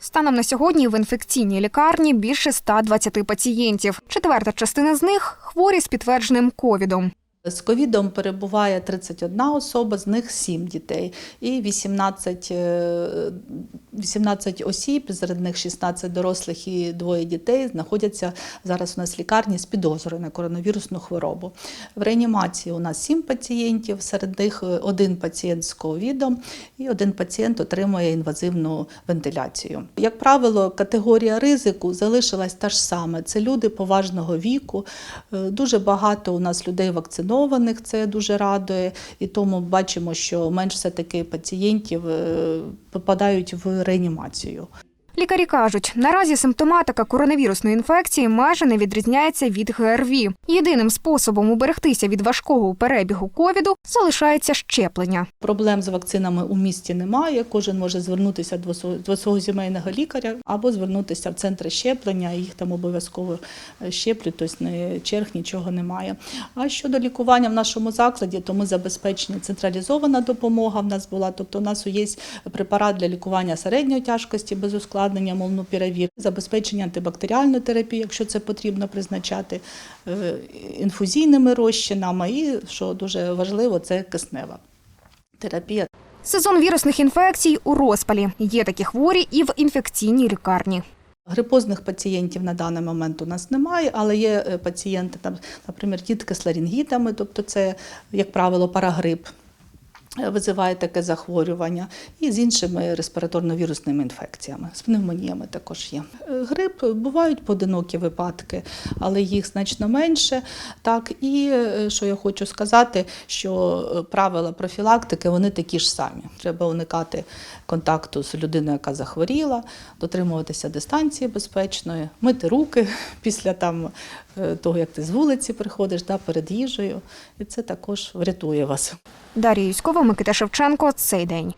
Станом на сьогодні в інфекційній лікарні більше 120 пацієнтів. Четверта частина з них хворі з підтвердженим ковідом. З ковідом перебуває 31 особа, з них 7 дітей і 18, е, 18 осіб, серед них 16 дорослих і двоє дітей знаходяться зараз у нас в лікарні з підозрою на коронавірусну хворобу. В реанімації у нас 7 пацієнтів, серед них е, один пацієнт з ковідом і один пацієнт отримує інвазивну вентиляцію. Як правило, категорія ризику залишилась та ж саме. Це люди поважного віку. Е, Дуже багато у нас людей вакцинованих, це дуже радує, і тому бачимо, що менш все-таки пацієнтів е, попадають в реанімацію. Лікарі кажуть, наразі симптоматика коронавірусної інфекції майже не відрізняється від ГРВІ. Єдиним способом уберегтися від важкого перебігу ковіду залишається щеплення. Проблем з вакцинами у місті немає. Кожен може звернутися до свого, сімейного лікаря або звернутися в центри щеплення. Їх там обов'язково е, щеплють, тобто черг нічого немає. А щодо лікування в нашому закладі, то ми забезпечені централізована допомога. В нас була, тобто у нас є препарат для лікування середньої тяжкості без ускладнення молнупіравір, забезпечення антибактеріальної терапії, якщо це потрібно призначати е, інфузійними розчинами, і що дуже важливо, це киснева терапія. Сезон вірусних інфекцій у розпалі. Є такі хворі і в інфекційній лікарні. Грипозних пацієнтів на даний момент у нас немає, але є е, пацієнти, там, наприклад, дітки з ларінгітами, тобто це, як правило, парагрип визиває таке захворювання, і з іншими респіраторно-вірусними інфекціями, з пневмоніями також є. Грип бувають поодинокі випадки, але їх значно менше. Так, і е, що я хочу сказати, що е, правила профілактики вони такі ж самі. Треба уникати контакту з людиною, яка захворіла, дотримуватися дистанції безпечної, мити руки після там, е, того, як ти з вулиці приходиш, да, перед їжею. І це також врятує вас. Дар'я Юськова, Микита Шевченко. Цей день.